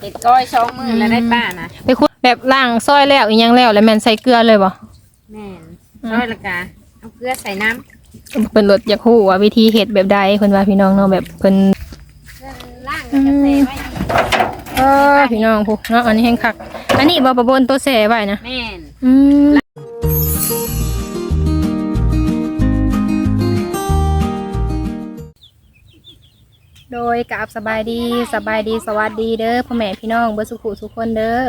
เห็ดก้อยสองมือแล้วได้ป้านะไปคุดแบบล่างซอยแล้วอีหยังแล้วแล้วแม่นใส่เกลือเลยบ่แม่นก้อยละกาเอาเกลือใส่น้เพิ่นรถอยากฮู้ว่าวิธีเฮ็ดแบบใดเพิ่นว่าพี่น้องเนาะแบบเพิ่นำเกลือล่างก็จะเทไว้เออพี่น้องผู้เนาะอันนี้แห้งคัก อันนี้บ่ประบนตัวแส่ไว้นะแม่น อืม โดยกราบสบายดีสบายดีสวัสดีเด้อพ่อแม่พี่น้องเบิร์สุขุทุกคนเด้อ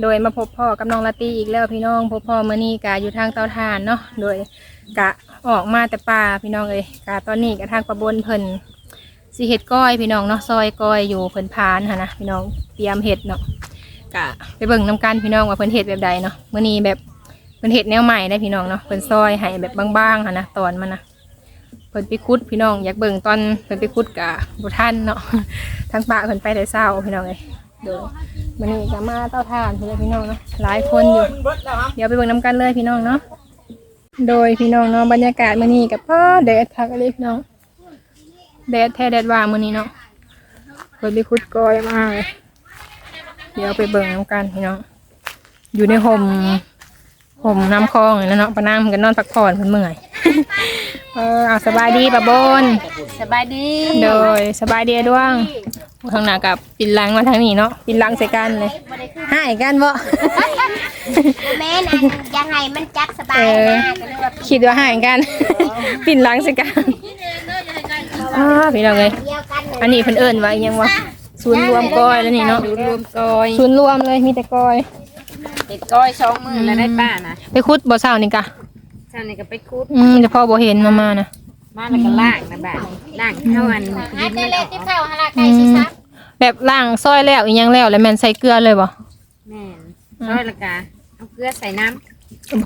โดยมาพบพ่อกับน้องลาตีอีกแล้วพี่น้องพบพ่อมื่อนี้กะอยู่ทางเตาถ่านเนาะโดยกะออกมาแต่ป่าพี่น้องเลยกะตอนนี้กะทางประบนเพิ่นสิเห็ดก้อยพี่น้องเนาะซอยก้อยอยู่เพิ่นพานค่ะนะพี่น้องเตรียมเห็ดเนาะกะไปเบิ่งน้กันพี่น้องว่าเพิ่นเห็ดแบบใดเนาะมื่อนี้แบบเพิ่นเห็ดแนวใหม่ได้พี่น้องเนาะเพิ่นซอยให้แบบบางๆค่ะนะตอนมันนะ พิ่นไปคุดพี่น้องอยากเบิ่งตอนเพิ่นไปคุดกะบ่ทันเนาะทางป่าเพิ่นไปแต่เช้าพี่น้องเอ้ยเดี๋ยวมื้อนี้ก็มาเต้าถ่านพี่องพี่น้องเนาะหลายคนอยู่ เดี๋ยวไปเบิ่งนํกันเลยพี่น้องเนาะโดยพี่น้องเนาะบรรยากาศมื้อนี้กับพ่อแดดคักเลยพี่น้องแดดแท้แดดว่ามื้อนี้เนาะเพิ่นไปคุดกอยมาเลยเดี๋ยวไปเบิ่งนํกันพี่น้องอยู่ในห่มห่มน้ำคลองนี่แหละเนาะปะนางเพิ่นก็นอนพักผ่อนเพิ่นเมื่อย เออเอาสบายดีปะบน สบายดีโดยสบายดีด้วงทางหน้ากับปินหลังมาทางนี้เนาะปินหลังใส่กันเลยให้กันบ่ แม่นอันยังไงมันจักสบายเออนะก็เลยว่าคิดว่าให้กัน ปินหลังใส่กันอ้าพี่น้องเลยเดียวกันเลยอันนี้เพิ่นเอิ้นว่าอิหยังวะศูนย์รวมก้อยแล้วนี่เนาะรวมก้อยศูนย์รวมเลยมีแต่ก้อยเห็ดก้อยสองมือแล้วได้ป้านะไปคุดบ่เช้านี่กะ เช้านี้ก็ไปคุดอืมแต่พ่อบ่เห็นมามานะมาแล้วก็ล่างนะบ้านล่างเท่าอันอายิ้มเจมันเลอขอกที่เข้าหาละไก่สิซับแบบล่างซอยแล้วอีหยังแล้วแล้วแม่นใส่เกลือเลยบ่แม่นก้อยละกาเอาเกลือใส่น้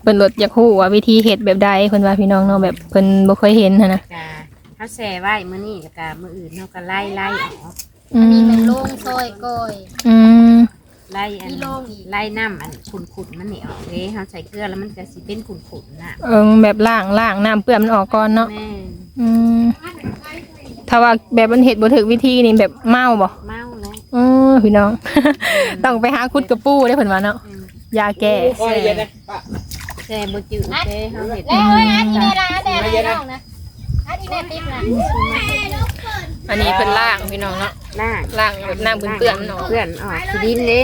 เพิ่นรถอยากฮู้ว่าวิธีเฮ็ดแบบใดเพิ่นว่าพี่น้องเนาะแบบเพิ่นบ่เคยเห็นหันนะำกาเขาแช่ไว้มื้อนี้ละกามื้ออื่นเขาก็ไล่ไล่ออกอืนี่มมันโล่งซอยก้อยอืม ไล่อันมีโล่งอีกไล่น้ำอันขุ่นๆมันนี่ออกเด้เขาใส่เกลือแล้วมันก็สิเป็นขุ่นๆน่ะ เออแบบล่างล่างน้ำเปื้อนมันออกก่อนเนาะแม่นอืมถ้าว่าแบบมันเห็ดบ่ถึกวิธีนี่แบบเมาบ่เมาแล้วอือพี่น้อง ต้องไปหาคุดกระปูได้เพิ่นว่าเนาะอืมยาแก้แช่แช่บ่จืดเด้เขาเห็ดแล้วเอ้ยอันนี้แม่ละอันแดงน้องนะอันนี้แม่ติ๊บนะ อันนี้เพิ่นล่างพี่น้องเนาะล่างล่างแบบน้ำเปื้อนๆมันออกเปื้อนออกคือดินเด้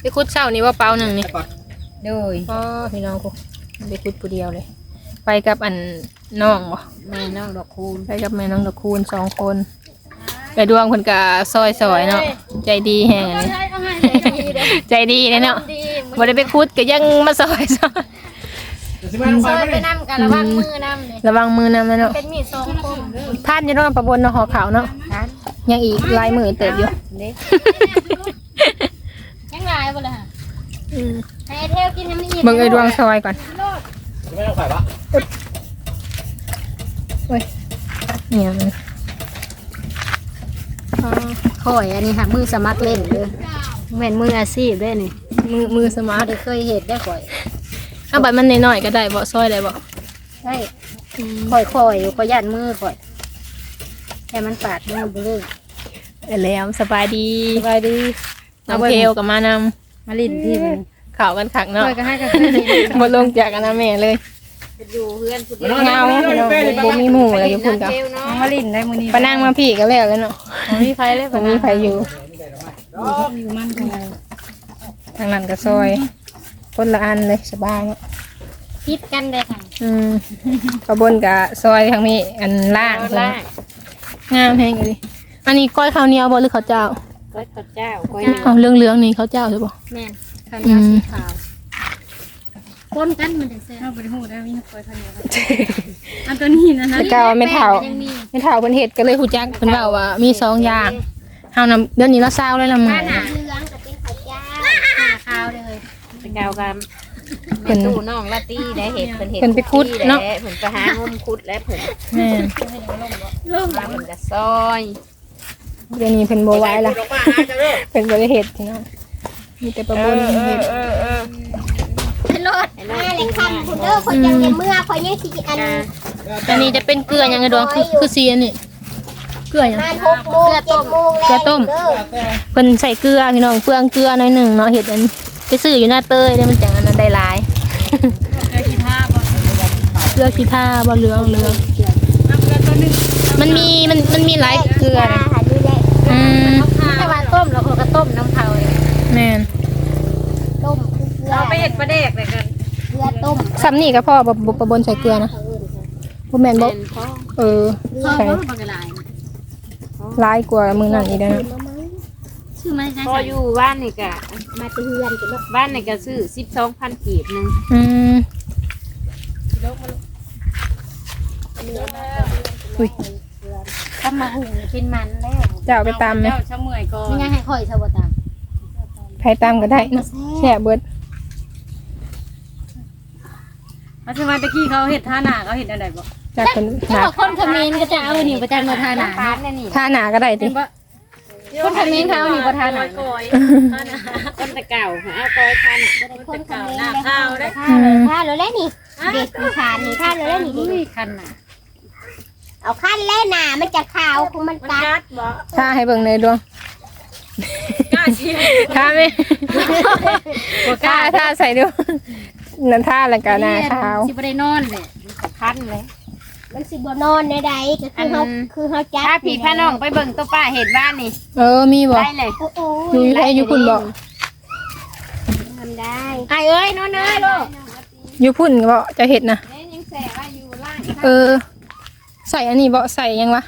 ไปคุดเช้านี่ว่าเปล่าหนึงนี่โดยอ๋อพี่น้องกูไปคุดผู้เดียวเลย ไปกับอันน้องบ่แม่น้องดอกคูณไปกับแม่น้องตะคูณสองคนไปดวงเพิ่นก็ซอยๆเนาะใจดีแฮงอันนี้เอาให้เลยดีเด้อใจดีเลยเนาะดีบ่ได้ไปคุดก็ยังมาซอยซอย ซอยไปนำกันระวังมือนำเลยระวังมือนำนะเนาะเป็นมีดทรงคมพานอยู่เนาะประบนเนาะหอขาวเนาะครับยังอีกลายมือเติบอยู่เด้ยังไงบ่ล่ะให้เทลกินน้ำนี่เบิ่งไอ้ดวงซอยก่อนโอ้ยเนี่ยมันอ๋อข่อยอันนี้ค่ะมือสมัครเล่นเด้อแม่นมืออาชีพเด้อนี่มือมือสมาบ่ร์ทได้เคยเฮ็ดได้ข่อย เอาบัตรมันน้อยๆก็ได้บ่ซอยได้บ่ใช่ข่อยข่อยอยู่ข่อยยันมือข่อยแค่มันปาดมือบ่เลยเออแล้วสบายดีสบายดีน้องเพลกับมานำมาลิ้นที่มันข่าวกันขักเนาะข่อยก็ให้กันบ่ลงจากอันนะแม่เลยจะอยู่เพื่อนผู้เดียวเงาพี่น้องบ่มีหมู่อะไรอยู่พุ่นกับเจลเนาะมาลิ้นได้มื้อนี้ปะนั่งมาพี่ก็แล้วแล้วเนาะบ่มีไผเลยบ่มีใครอยู่อยู่มันของเราทางนั้นก็ซอย คนละอันเลยสบายเนาะคิดกันได้ค่ะอืมกระบนกับซอยทางนี้อันล่างล่างงามแพงอยู่ดิอันนี้ก้อยข้าวเหนียวบ่หรือข้าวเจ้าก้อยข้าวเจ้าก้อยเอาเรื่องเรื่องๆนี่ข้าวเจ้าใช่บ่แม่นข้าวเหนียวสีขาวคนกันมันจังแซ่บเอาไปหูได้มีคอยพันเดียวกันอันตัวนี้นะฮะแต่กาวไม่เท่ายังมีไม่เท่าเพิ่นเฮ็ดก็เลยฮู้จักเพิ่นเว้าว่ามีสองอย่างเฮานำเดือนนี้เราเศร้าเลยละหมื้ข้าวหนาเหลืองกับเป็นข้าวเจ้าหาข้าวเลย ไป เกากันเป็นตู้น้องลาตี้ได้เห็ดเป็นเห็ดเพิ่นไปคุดเนาะ เพิ่นไปหางมคุดและเพิ่นแม่นมาเพิ่นก็ซอยเดือนนี้เพิ่นบ่ไหวละเพิ่นบ่ได้เฮ็ดพี่น้องมีแต่ประบนเฮ็ดเป็นรถแม่เลยคำคุณเด้อคนยังยังเมื่อคนยังสิอันอันนี้จะเป็นเกลือหยังไงดวงคือคือสีอันนี้ลือหยังห้าหกโมงเจ็ดโมงเกลือต้ม เด้อเพิ่นใส่เกลือพี่น้องเปลืองเกลือหน่อยหนึงเนาะเฮ็ดอันไป ซื้ออยู่หน้าเตยได้มันจังอันนั้นได้หลายเกลือขี้ผ้าบ่เกลือขี้ท่าบ่เหลืองเหลืองน้ำเกลือตัวหนึงมันมีมันมันมีหลายเกลือนะหาดูแลอืมถ้าว่าต้มเราก็ต้มน้ำเผาเลยแม่นต้มคือเกลือเราไปเห็ดปลาเด็กเลยกันเกลือต้มซ้ำนี่ก็พอบ่บ่บ่บนใส่เกลือนะบ่แม่นบ่เป็นพ่อเออพ่อใส่พ่อปลากระไรหลายกว่ามื้อนั้นอีกแล้วนะ ชื่อมันใช่พออยู่บ้านนี่กะมาเตือนกันเนาะบ้านนี่ก็ซื้อสิบสองพันกีบหนึงอืมอุ้ยตำมาหุ่งเนี่ยเป็นมันแล้วจะเอาไปตำไหมเจ้าชะเมื่อยก่อนไม่งั้นให้ค่อยสวัสดิ์ตามใครตามก็ได้เนาะแช่เบิดมาสมัยตะกี้เขาเห็ดท่าหนาเขาเห็ดอะไรบ่จากคนหถ้านาว่าคนเขมรก็จะเอาหนิประจันมาทาหนาทานนี่นี่ ท่าหนาก็ได้ติ คนเขมรเขาเอาหนิประทานหนากอยท่าหนาต้นตะเก่าหาเอากอยทานคนเขมรหน้าข้าวได้ท่าเลยท่าเลยแล้วนี่เด็กมีทานนี่ท่าเลยแล้วนี่อุ้ยคันน่ะเอาขั้นแล้วหนามันจะขาวคุณมันมันกัดกัดบ่ท่าให้เบิ่งในอยดวงกล้าเชียร์ท่าไหมท่าท่าใส่ดูนั่นท่าแล้วก็หน้าขาวสิบ่ได้นอนเลยคันเลย มันสิบนอนในใดก็คือเขาคือเขาจับถ้าผีพาน้องไปเบิ่งตัวป้าเห็ดบ้านนี่เออมีบ่ได้เลยโอ้โหอยู่อยู่ไทยอยู่พุ่นบ่ทำได้ไอ้เอ้ยนอนเอ้ยลูกอยู่พุ่นบ่จะเห็ดนะเอ้ยยังแสว่าอยู่ล่างเออ ใส่อันนี้บ่ใส่ยังวะ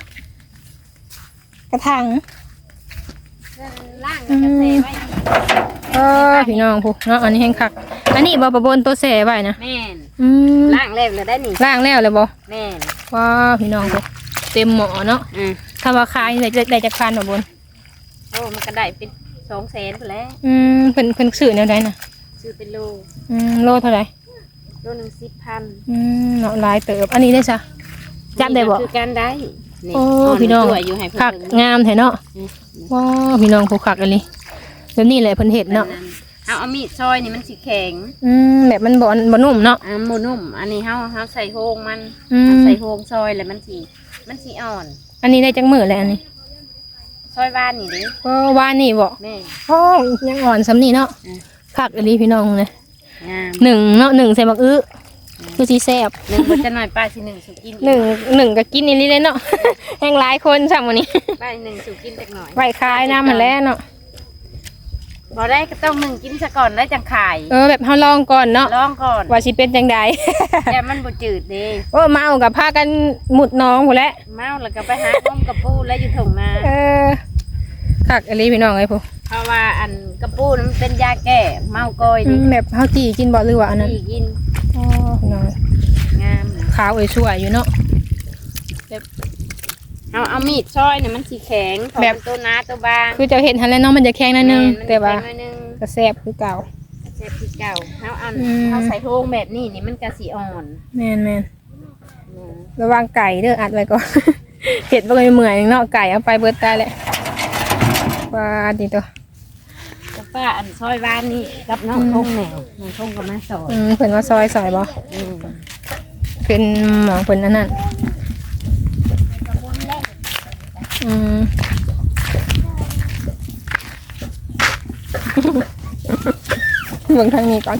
กระถางล่างก็แสว่าอยู่เออพี่น้องผู้เนาะอันนี้แห้งคัก อันนี้บ่ประบนตัวแส่ไว้นะแม่นอืมล่างแล้วเลยได้นี่ล่างแล้วเลยบ่แม่น ว้าพี่น้องผู้เต็มหม้อเนาะอืมถ้าว่าขายได้ได้ได้จากพันบ่บนโอ้มันก็ได้เป็นสองแสนไปแล้วอืมเพิ่นเพิ่นซื้อแนวใดน่ะซื้อเป็นโลอืมโลเท่าไหร่โลหนึ่งสิบพันอืมเนาะหลายเติบ อันนี้ได้ซะจับได้บ่คือการได้นี่โอ้พี่น้อง ตัวอยู่ให้เพิ่นคักเบิ่งงามแท้เนาะอืมว้าพี่น้องผู้คักอันนี้แบบนี้แหละเพิ่นเฮ็ดเนาะ เอาเอามีดซอยนี่มันสีแข็งอืมแบบมันบ่บ่นุ่มเนาะ อ่าหมูนุ่ม อันนี้เฮาเฮาใส่โฮงมันอืม ใส่โฮงซอยแล้วมันสีมันสีอ่อน อันนี้ได้จักมื้อแล้วอันนี้ซอยบ้านนี่ดิก็วานนี่บ่แม่ โอ้ยังอ่อนสำนี่เนาะอืม คักอันนี้พี่น้องเลยงามหนึ่งเนาะหนึ่งใส่บักอื้อคือสิแซ่บหนึ่งมันจะหน่อยป้าสิหนึ่งสุกินหนึ่งหนึ่งก็กินอีนี่เลยเนาะ แห่งหลายคนซ้ำวันนี้ ป้าหนึ่งสุกินจักหน่อยไหวคายน้ำมันแล้วเนาะ บ่ได้ก็ต้องหนึ่งกินซะก่อนแล้วจังขายเออแบบเฮาลองก่อนเนาะลองก่อนว่าสิเป็นจังใด แต่มันบ่จืดเด้โอ้เมากับพากันหมุดน้องหมดแล้วเมาแล้วก็ไปหาต้มกระปูแล้วอยู่ถงนาเออคักอันนี้พี่น้องไอ้พวกเพราะว่าอันกระปูนั้นมันเป็นยาแก้เมากอยอืดิมแบบเฮาจีกินบ่หรือว่าอันนั้นที่กินอ๋อพี่น้องงามขาวเอ้ยสวยอยู่เนาะ เอาเอามีดซอยเนี่ยมันสีแข็งของแบบมันตัวหน้าตัวบางคือเจะเห็นทันแล้วเนาะมันจะแข็งนิดนึงม่นแต่ว่ามันจะข็งหน่อยนึงก็แซ่บคือเก่าเจ็บที่เก่าเขาเอาอืมเขาใส่โฮงแบบนี้นี่มันกะสีอ่อนแม่นแม่นอืมระวังไก่เด้ออัดไว้ก่อน เห็ดบ่เคยเหมือนเนาะไก่เอาไปเบิดตายแหละว่าดีตัวก็ป้าอันซอยบ้านนี่กับน้องทงแหนวน้องทงก็มาซอยอืมเพิ่นว่าซอยซอยบ่อืมเป็นหมองเพิ่นอันนั้น อืมเบิ่งทางนี้ก่อน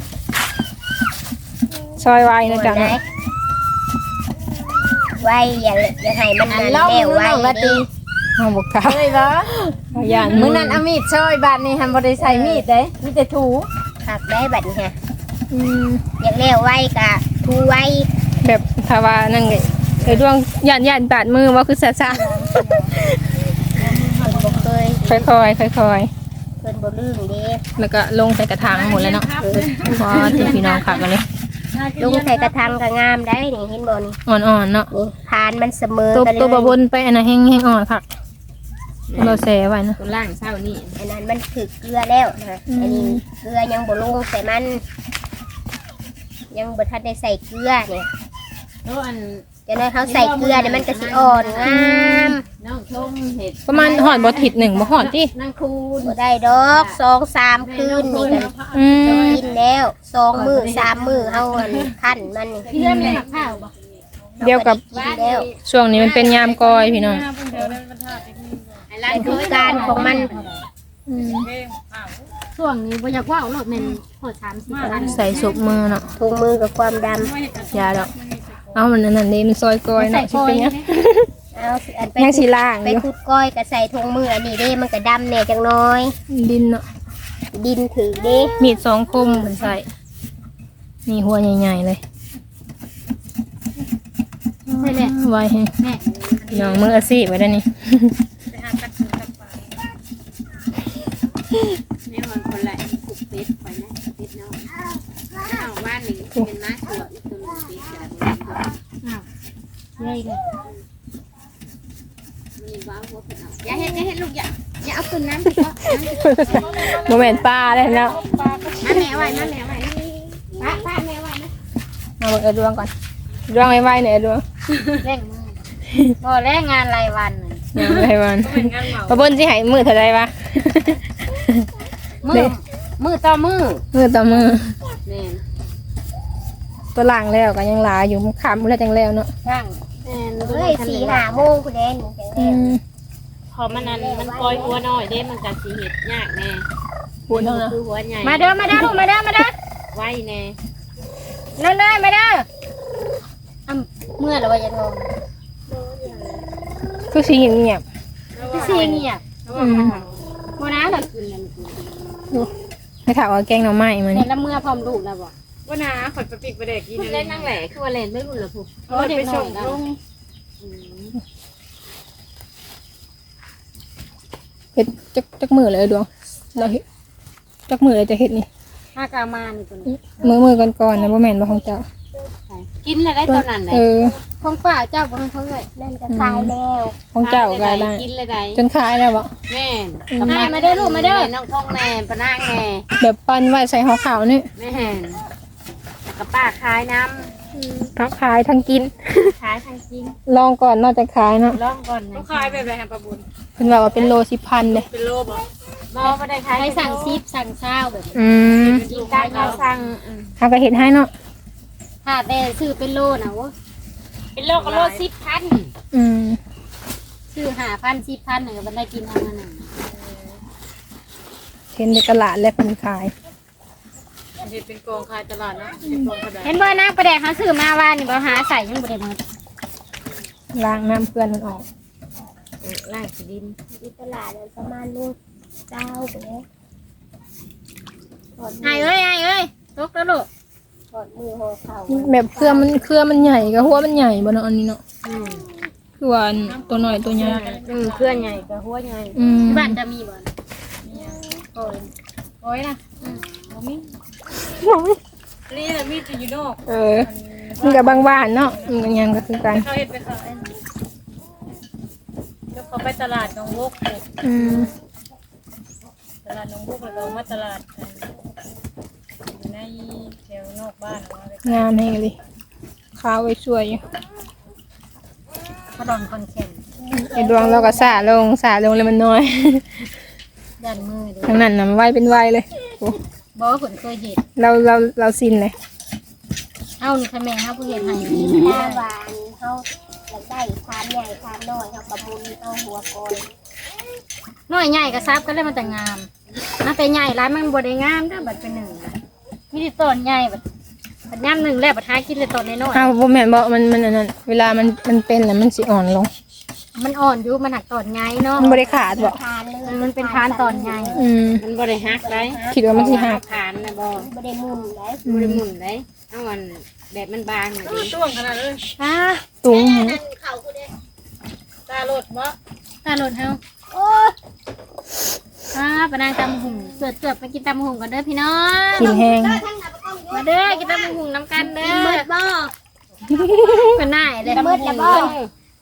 ซอยไว้นะจ๊ะเนาะไว้อย่าอย่าให้มันอันนั่นเล่าแล้วมือไว้น้องละตีเฮาบ่กล้าเคยบ่เอาย่านมือนั้นเอามีดซอยบ้านนี่ทำบ่ได้ใส่มีดเด้มีแต่ถูหักได้บัดนี้ฮะอืมอยากแล้วไว้กะทูไว้แบบถ้าว่านั่นไงเออดวงย่านย่านบาดมือว่าคือซ่าเพิ่นบ่เคยๆค่อยๆค่อยเพิ่นบ่ลืมเด้ๆแล้วก็ลงใส่กระถางหมดแล้วเนาะพอที่พี่น้องขักกันเลยลุงใส่กระทังก็งามได้นี่เห็นบ่นี่อ่อนๆเนาะนี่พานมันเสมอตัวกันเลยตัวบะบนไปอันนั้นแห้งแห้งอ่อนคักเราแซ่ไว้นะ ตัวล่างเศร้านี่อันนั้นมันคือเกลือแล้วนะอืม อันนี้เกลือยังบ่ลงใส่มัน ยังบ่ทันได้ใส่เกลือเนี่ยโอ้อัน จะได้เขาใส่เกลือเนี่ยมันก็สิอ่อนงามน้องทงเห็ดประมาณหอดบ่ถิดหนึ่งบ่หอดที่นั่งคูณบ่ได้ดอกสองสามคืนนี่กันอืมกินแล้วสองมือสามมือเฮาอันขั้นมันนี่พี่เลื่อนไม่หักข้าวบ่เดียวกับกินแล้วช่วงนี้มันเป็นยามกอยพี่น้องไอ้ร้านฤเคดูยกาลของมันอืมช่วงนี้บ่อยากว่าวรถแม่นโหด30พันใส่สุกมือเนาะถุงมือกับความดยาดอก เอามันนั่นนะนี่มันซอยกอยำเนาะสิเป็นหยัง เอาสิอันไปยังสีล่างไปอยู่ขุดก้อยก็ใส่ถุงมืออันนี้เด้มันก็ดำแหน่จังน้อย ดินเนาะดินถือเด้มีดสองคมมันใส่นี่หัวใหญ่ๆเลยใช่แหละไว้ให้แม่พี่น้องมืออาชีพไว้ได้นี่นี่มันคนละขุดเป็ดไปนะเป็ดเนาะเอาว่าหนึ่งเป็นม้าถั่วอีกตัวหนึงเป็ดกระดาษเย้เลยมีว้าวหัวเป็นเอาอย่าเห็นอย่าเห็นลูกอย่าอย่าเอาขึ้นน้ำสิก็โมเมนต์ปลาเลยแล้วมาแม่ไว้มาแม่ไว้ป้าป้าแม่ไว้นะมาเบิกเอดวงก่อนดวงไว้ๆเนี่ยเอดวงเร่งมือพอแรงงานรายวันน่ะยังไงวันมาเบนสิให้มือเท่าไรวะมือมือต่อมือมือต่อมือแม่นตัวล่างแล้วก็ยังหลาอยู่ขามแล้วจังแล้วเนาะช่าง แม่นเฮ้ยสี่ห้าโมงคุณแดนหนูแข็งแรอืงมพอมันนั้นมันปล่อยหัวน้อยเด้มันก็สิเฮ็ดยากแน่ปวดเนาะคือหัวใหญ่มาเด้อมาเด้อลูกมาเด้อมาเด้อไว้แน่เร็วเลยมาเด้ออะเมื่อเราจะงงคือสีเงียบพี่ซีเงียบๆอืมโมนะเรากินกันไม่ถามว่าแกงหน่อไม้มาเห็นี่นแล้วเมื่อพร้อมลูกแล้วบอก ว่านาขอดไปปิกไปเด็กกินเล่นนั่งแหละคือว่าเล่นไม่รู้เหรอผู้เพราะเด็กน้อยแล้วเฮ็ดจักจักมือเลยดวงเราเฮ็ดจักมือเลยจะเฮ็ดนี่ห้ากามานี่ตัวนี้มือมือก่อนๆนะบ่แม่นบ่ของเจ้ากินแล้วได้ตอนนั้นแหละเออของป้าเจ้าของเขาเลยเล่นจะตายแล้วของเจ้าก็ได้กินเลยได้จนคลายแล้วบ่แม่นให้มาเด้อลูกมาเด้อน้องทองแม่ปะนางแม่แบบปั้นไว้ใส่ห่อขาวนี่แม่ นแล้วก็ป้าขายน้ทั้งขายทั้งกินำขายทางจริงลองก่อนนอกจากขายเนาะลองก่อนนะต้องขายไปแบบแฮมปะบุญเพิ่นว่าว่าเป็นโลสิพันเด้เป็นโลบ่มอไม่ได้ขายให้สั่งซิปสั่งเช้าแบบอืมกินได้ก็สั่งอืมเฮาก็เฮ็ดให้เนาะถ้าแต่ซื้อเป็นโลนะโว้เป็นโลก็โลสิบพันอืมซื้อหาพันสิบพันหนึ่งมันได้กินทางนั้นน่ะเห็นในตลาดและเพิ่นขาย เห็ดเป็นกองขายตลาดเนาะเป็นกองกระดาษเห็นบ่นางประแดกเขาซื้อมาว่านี่บ่หาใส่ยังบ่ได้มาล้างน้ำเพื่อนมันออกล่างสีดินที่ตลาดเลยประมาณลูกเจ้าไปแล้วไอ้เอ้ยไอ้เอ้ยตกแล้วลูกกอดมือห่อเข่าแบบเครือมันเครือมันใหญ่กับหัวมันใหญ่บ่เนาะอันนี้เนาะคือว่าอันตัวน้อยตัวใหญ่อืมเคลื่อนใหญ่กับหัวใหญ่อืมที่บ้านจะมีบ่โอ้ยโอ้ยนะ นี่แหละมีดจะอยู่นอกเออมันกับบางบ้านเนาะมันก็ยังก็คือกันเขาเห็ดไปขายแล้วเขาไปตลาดหนองบกอืมตลาดหนองบกแล้วก็มาตลาดอยู่ในแถวนอกบ้านว่าอะไรงามแห้งเลยข้าวไว้ช่วยอยู่กระดอนคอนแข็งไอ้ดวงเราก็สาลงสาลงเลยมันน้อยด้านมือเด้ทั้งนั้นน่ะมันไวเป็นไวเลยโอ้ บ่ว่าผลเคยเห็นเราเราเราสิ้นเลยเอ้านี่ค่ะแม่เฮาผู้เฮ็ดให้หน้าหวานเขาอยากได้ทานใหญ่ทานน้อยเขากระบุนเอาหัวโกยน้อยใหญ่ก็ซับก็เลยมันแต่งามนะแต่ใหญ่หลายมันบ่ได้งามเด้อบัดเป็นหนึ่งน่ะมีแต่ต้นใหญ่บัดบัดยามหนึ่งแล้วบัดหากินเลยต้นน้อยอ้าวบ่แม่นบอกมันมันอันนั้นเวลามันมันเป็นแล้วมันสิอ่อนลงๆ มันอ่อนอยู่มันหักต้นใหญ่เนาะมันบ่ได้ขาดบ่ทานเลยมันเป็นพานต้นใหญ่อืมมันบ่ได้หักได้คิดว่ามันสิหักผ่านนะบ่ไม่ได้มุนเลยบ่ได้หมุนได้เอามันแบบมันบางน่ะดิช่วงขนาดเลยอ่าตุงตาโลดมะตาโหลดเฮาอ่าปะนางตำหุ่งเสือเสือไปกินตำหุ่งกันเด้อพี่น้องกินแห้งมาเด้อกินตำหุ่งน้ำกันเด้อเบิดบ่เป็นหน้าเลยเบิดละบ่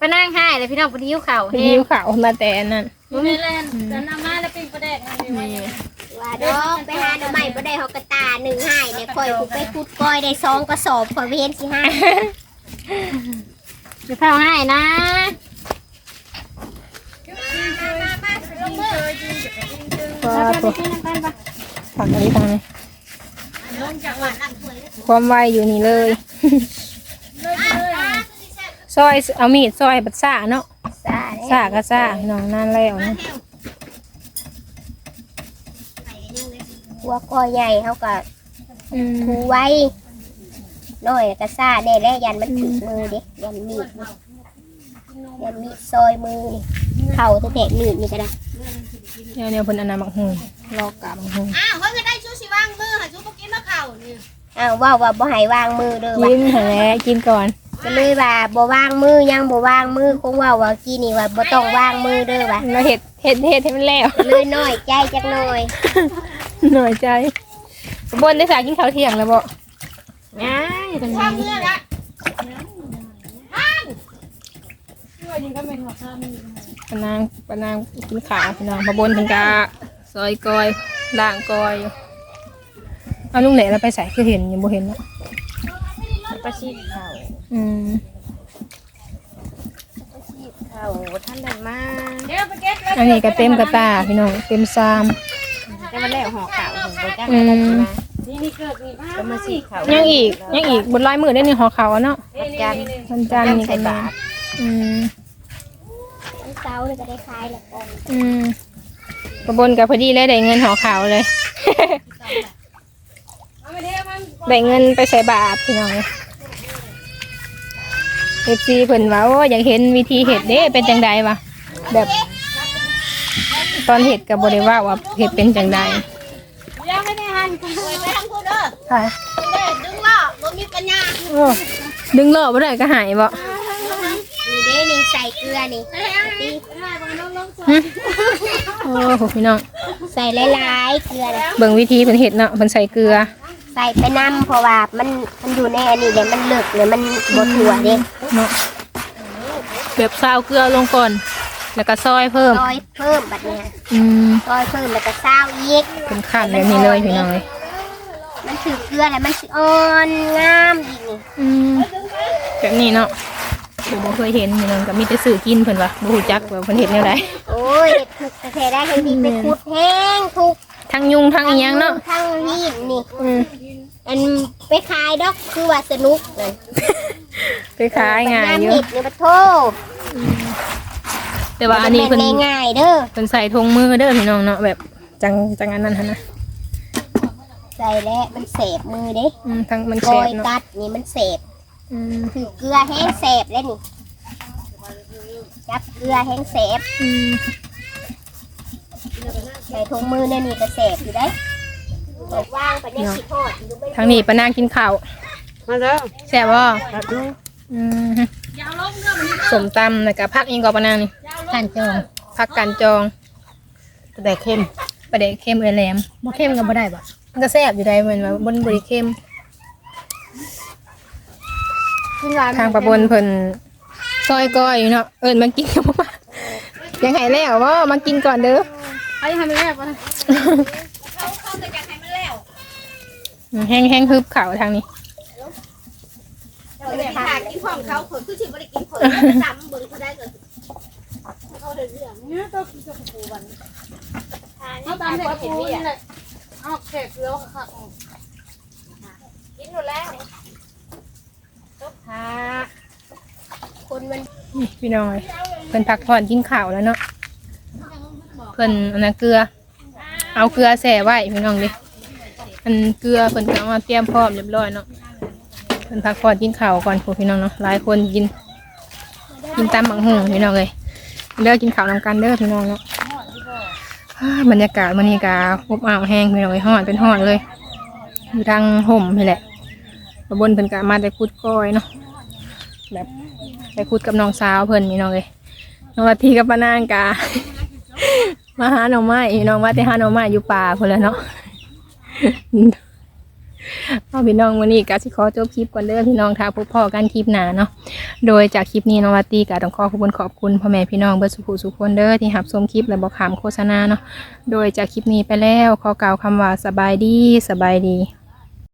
ปะนางให้เลยพี่น้องปะนิ้วเข่าเป็นเฮยิ้งวขาวมาแต่อันนั้นบ่มีแลนจะนำมาแล้วปิ้งปลาแดกให้ดีไว้ว่าดอกไปหาหน่อไม้บ่ได้เขากระตาหนึ่งให้เนี่ยคอยกูไปขุดก้อยได้สองกระสอบคอยเวียนสิห้าเดี๋ยวเผาให้นะว่าเราตัวไปกินน้ำกันปะผักอันนี้ทางนี้ความไวอยู่นี่เลย ซอยเอามีดซอยบัดซ่าเนาะซาซ่าก็ซ่าพี่น้องนั่นแล้วเนาะหัวก้อยใหญ่เขาก็อืมถูไว้น้อยก็ซาแน่แล้วยันมันถึงมือเด็กยันมีดนี่ยันมีดซอยมือนี่เข่าตัวแตกมีดนี่ก็ได้เดี๋ยวเนี่ยเพิ่นอันนั้นบักฮูรอกกาบักฮูอ้าวเขาจะได้ชูสิว่างมือหาชูบ่กินแล้วเข่านี่อ้าวว่าว่าบ่ให้วางมือเด้อว่ะกินหั่นแหละกินก่อน ก็เลยว่าบ่วางมือยังบ่วางมือคงว่าว่ากี้นี่ว่าบ่ต้องวางมือเด้อว่ะเราเห็ดเห็ดเห็ดให้มันแล้วเลยน้อยใจจักหน่อยหน่อยใจบนได้สากินข้าวเที่ยงแล้วบ่ง่ายตรงข้าวนี้เมื่อละปะนางปะนางกินข้าวพี่น้องพะบนถึงกาซอยกอยล่างกอยอยู่เอาลุงเหล่เราไปใส่คือเห็นยังบ่เห็นเนาะประชิดเขา อืมเขาท่านได้มาเดี๋ยวไปเก็บอันนี้ก็เต็มกระตาพี่น้องเต็มซามแต่มันแล้วห่อขาวของโบจ้าอืม นี่นี่เกิดนี่อ้าวก็มาสีเขายังอีกยังอีกบนลายมือได้นี่หอเขาวอะเนาะจันวันจันทร์นี่ก็มีอืมวันเสาร์นี่ก็ได้ขายแล้วก่อนอืมกระบนกับพอดีเลยได้เงินหอขาวเลยได้เงินไปใส่บาทพี่น้อง เอฟซีเพิ่นว่าโอ้อยากเห็นวิธีเห็ดเด้เป็นจังใดวะแบบ ตอนเห็ดกับบริว่าว่าเห็ดเป็นจังใดยังไม่ได้หันคุณไปทางคุณเด้อค่ะเด้อดึงล้อบ่มีปัญญาโอ้ดึงเลิกบ่ได้ก็หายบ่นี่เด้นี่ใส่เกลือนี่ตีหึโอ้โหพี่น้องใส่หลายๆเกลือนะเบิ่งวิธีเพิ่นเห็ดเนาะเพิ่นใส่เกลือ ใส่ไปน้ำเพราะว่ามันมันอยู่ในอันนี้เดี๋ยวมันเลิกเลยมันบดหัวเด้เนาะแบบซาวเกลือลงก่อน แล้วก็ซอยเพิ่มซอยเพิ่มแบบเนี้ยอืมซอยเพิ่มแล้วก็ซาวอีกเป็นขั้นแบบนี้เลยพี่น้องเลยมันถือเกลือแล้วมันสิอ่อนงามอีกนี่อืมแบบนี้เนาะผมบ่เคยเห็นพี่น้องก็มีแต่สื่อกินเพิ่นว่าบ่ฮู้จักว่าเพิ่นเฮ็ดแนวใดโอ้ยเห็ดถูกแต่แท้ได้ให้ดีไปขุดแห้งถูก ทั้งยุงทั้งอีหยังเนาะทั้งนี่นี่ อืมอันไปขายดอกคือว่าสนุกเลยไปขายง่ายอยู่เห็ดนี่ปะโทแต่ว่าอันนี้เพิ่นมัง่ายๆเด้อเพิ่นใส่ถุงมือเด้อพี่น้องเนาะแบบจังจังอันนั้นหั่นนะใส่แล้วมันเสบมือเด้อืมทั้งมันกแซ่อบยเนาะกัดนี่มันเสบอืมถือเกลือแห้งเสบแล้วนี่จับเกลือแห้งเสบอืมใส่ถุงมือเนี่ยนี่ก็เสบอยู่ได้ว่างไปเนี่ยสิทอดอยู่ไม่ทางนี้ปะนางกินข้าวมาแล้วแซ่บบ่อืมสมตำแล้วก็ผักอีกก็ปะนางนี่กันจองผักกันจองแต่เค็มปลาเด็กเค็มเอยแหลมบ่เค็มก็บ่ได้บ่มันก็แซ่บอยู่ได้เหมือนว่าบนบริเค็มทางประบนเพิ่นซอยก้อยอยู่เนาะเอิญมากินกับมายังไงแล้วว่ามากินก่อนเด้อ เอายังให้มันแรกบ่แห้งแห้งฮึบเข่าทางนี้เดี๋ยวขากินของเขาคนคือสิบ่ได้กินคนซ้ำเบิ่งเขาได้ก็เขาได้เรื่องเนี่ยต้องกินกับปูวันเอาตามเด็กปูนี่แหละเอาแขกเกลือค่ะกินหมดแล้วค่ะคนมันนี่พี่น้อยเพิ่นพักผ่อนกินข้าวแล้วเนาะ เพิ่นอันนั้นเกลือ เอาเกลือแส่ไว้พี่น้องเลยอันเกลือเพิ่นก็เอามาเตรียมพร้อมเรียบร้อยเนาะเพิ่นพักผ่อนกินข้าวก่อนพวกพี่น้องเนาะหลายคนกิน กินตามบังหูพี่น้องเลยเด้อกินข้าวนำกันเด้อพี่น้องเนาะอ้าบรรยากาศมันนี่กาอบอ้าวแห้งพี่น้องเลยฮ้อนเป็นฮ้อนเลยอยู่ทางห่มนี่แหละบนเพิ่นกะมาได้คุดก้อยเนาะแบบได้คุดกับน้องสาวเพิ่นพี่น้องเลยน้องวัทีกับป้านางกา มาหาหน่อไม้พี่น้องว่าแต่หาหน่อไม้อยู่ป่าคนละเนาะเอาพี่น้องวันนี้กาสิขอจบคลิปก่อนเด้อพี่น้องท้าพบพ่อกันคลิปหนาเนาะโดยจากคลิปนี้น้องวัตตีกาต้องขอขอบคุณขอบคุณพ่อแม่พี่น้องเบอร์สุขสุขคนเด้อที่หับชมคลิปและบอกขามโฆษณาเนาะโดยจากคลิปนี้ไปแล้วขอกล่าวคำว่าสบายดีสบายดี